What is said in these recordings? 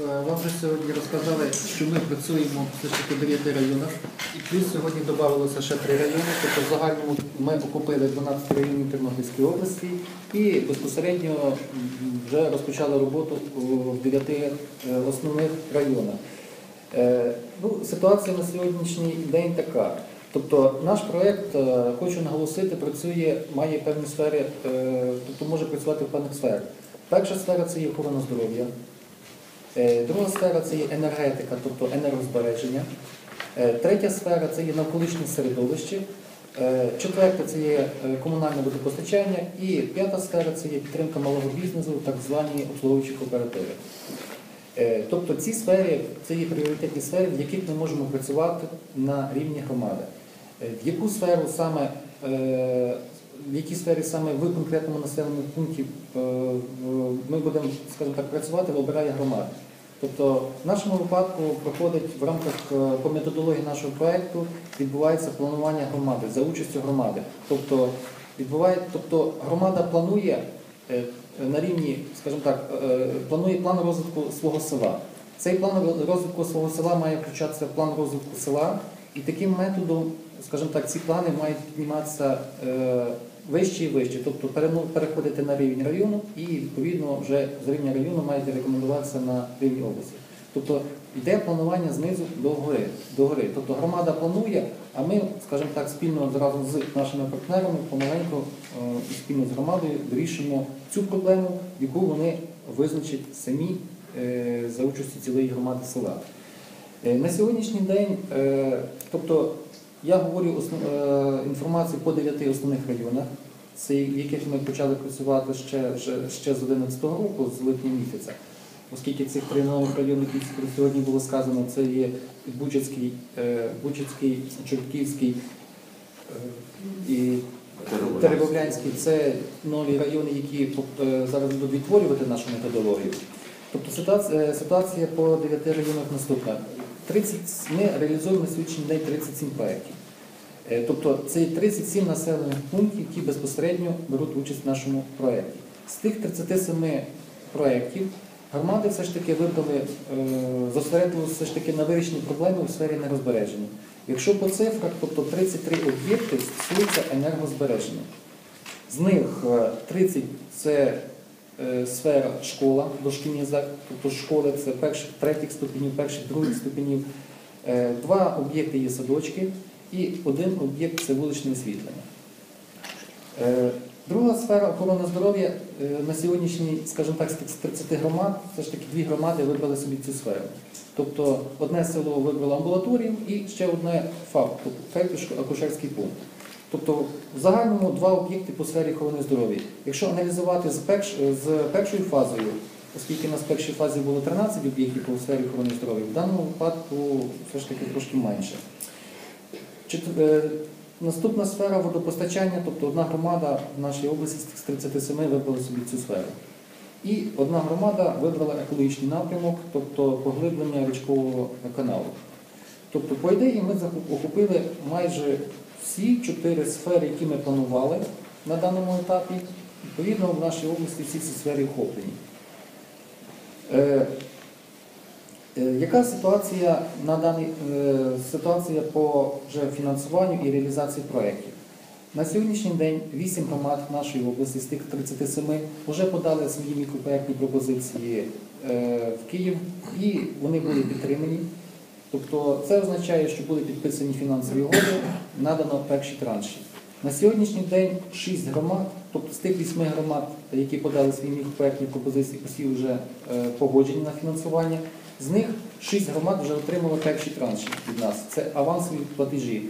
Е, Вам вже сьогодні розказали, що ми працюємо все ж таки в 9 районах. І плюс сьогодні додавалося ще 3 райони. Тобто в загальному ми охопили 12 районів Тернопільської області і безпосередньо вже розпочали роботу в 9 е, основних районах. Е, Ну, ситуація на сьогоднішній день така. Тобто наш проєкт, хочу наголосити, працює, має певні сфери, тобто може працювати в певних сферах. Перша сфера це є охорона здоров'я. Е, Друга сфера це є енергетика, тобто енергозбереження. Е, Третя сфера це є навколишнє середовище. Е, Четверта це є комунальне водопостачання. І п'ята сфера це є підтримка малого бізнесу, так звані обслуговуючі кооперативи. Тобто ці сфери це є пріоритетні сфери, в яких ми можемо працювати на рівні громади. В яку сферу саме, в якій сфері саме в конкретному населеному пункті е, ми будемо, скажімо так, працювати, обирає громада. Тобто в нашому випадку проходить в рамках е, по методології нашого проекту відбувається планування громади за участю громади. Тобто відбуває, тобто громада планує е, на рівні, скажімо так, планує план розвитку свого села. Цей план розвитку свого села має включатися в план розвитку села, і таким методом, скажімо так, ці плани мають підніматися е, вище і вище, тобто переходити на рівень району і відповідно вже з рівня району мають рекомендуватися на рівні області. Тобто йде планування знизу до гори, до гори. Тобто громада планує, а ми, скажімо так, спільно разом з нашими партнерами помаленьку е, і спільно з громадою вирішуємо цю проблему, яку вони визначать самі е, за участі цілої громади села. На сьогоднішній день, тобто я говорю основ- е, інформацію по дев'яти основних районах, в яких ми почали працювати ще, ще, з 2011 року, з липня місяця. Оскільки цих три нових райони, які сьогодні було сказано, це є Бучацький, е, Бучацький, Чортківський е, і Теребовлянський це нові райони, які зараз будуть відтворювати нашу методологію. Тобто ситуація, ситуація по 9 районах наступна. 30, ми реалізуємо сьогоднішній день 37 проєктів. Е, Тобто це 37 населених пунктів, які безпосередньо беруть участь в нашому проєкті. З тих 37 проєктів громади все ж таки вибрали, е, зосередилися все ж таки на вирішенні проблеми у сфері енергозбереження. Якщо по цифрах, тобто 33 об'єкти стосуються енергозбереження. З них е, 30 це е, сфера школа, дошкільні заклади, тобто школи це перших, третіх ступенів, перших, других ступенів. Е, Два об'єкти є садочки і один об'єкт це вуличне освітлення. Е, Друга сфера охорони здоров'я е, на сьогоднішній, скажімо так, з 30 громад, все ж таки дві громади вибрали собі цю сферу. Тобто одне село вибрало амбулаторію і ще одне ФАП, тобто акушерський пункт. Тобто в загальному два об'єкти по сфері охорони здоров'я. Якщо аналізувати з, перш, з першою фазою, оскільки у нас в першій фазі було 13 об'єктів по сфері охорони здоров'я, в даному випадку все ж таки трошки менше. Чет- е, Наступна сфера водопостачання, тобто одна громада в нашій області з тих 37 вибрала собі цю сферу. І одна громада вибрала екологічний напрямок, тобто поглиблення річкового каналу. Тобто, по ідеї, ми охопили майже всі чотири сфери, які ми планували на даному етапі. Відповідно, в нашій області всі ці сфери охоплені. Е, Е, Яка ситуація на даний е, ситуація по вже фінансуванню і реалізації проєктів? На сьогоднішній день 8 громад нашої області з тих 37 вже подали свої мікропроєктні пропозиції е, в Київ і вони були підтримані. Тобто це означає, що були підписані фінансові угоди, надано перші транші. На сьогоднішній день 6 громад, тобто з тих 8 громад, які подали свої мікропроєктні пропозиції, усі вже е, погоджені на фінансування. З них 6 громад вже отримали перші транші від нас. Це авансові платежі.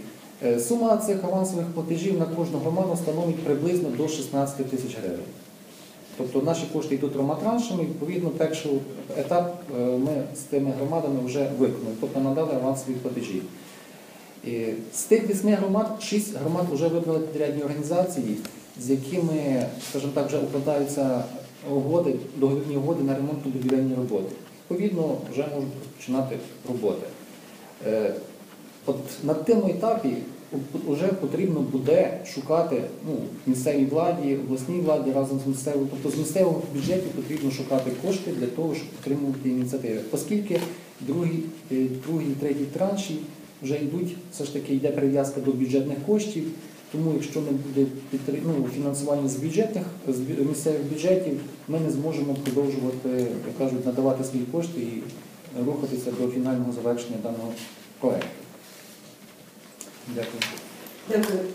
Е, Сума цих авансових платежів на кожну громаду становить приблизно до 16 тисяч гривень. Тобто наші кошти йдуть трьома відповідно, перший етап е, ми з тими громадами вже виконали, тобто надали авансові платежі. З тих вісьми громад, шість громад вже вибрали підрядні організації, з якими, скажімо так, вже укладаються угоди, договірні угоди на ремонтно-будівельні роботи. Відповідно, вже можуть починати роботи. Е, От на тому етапі вже потрібно буде шукати ну, місцевій владі, обласній владі разом з місцевою, тобто з місцевого бюджету потрібно шукати кошти для того, щоб підтримувати ініціативи. Оскільки другий, е, другий, третій транші вже йдуть, все ж таки йде прив'язка до бюджетних коштів. Тому якщо не буде ну, фінансування з бюджетних з місцевих бюджетів, ми не зможемо продовжувати, як кажуть, надавати свої кошти і рухатися до фінального завершення даного проекту. Дякую. Дякую.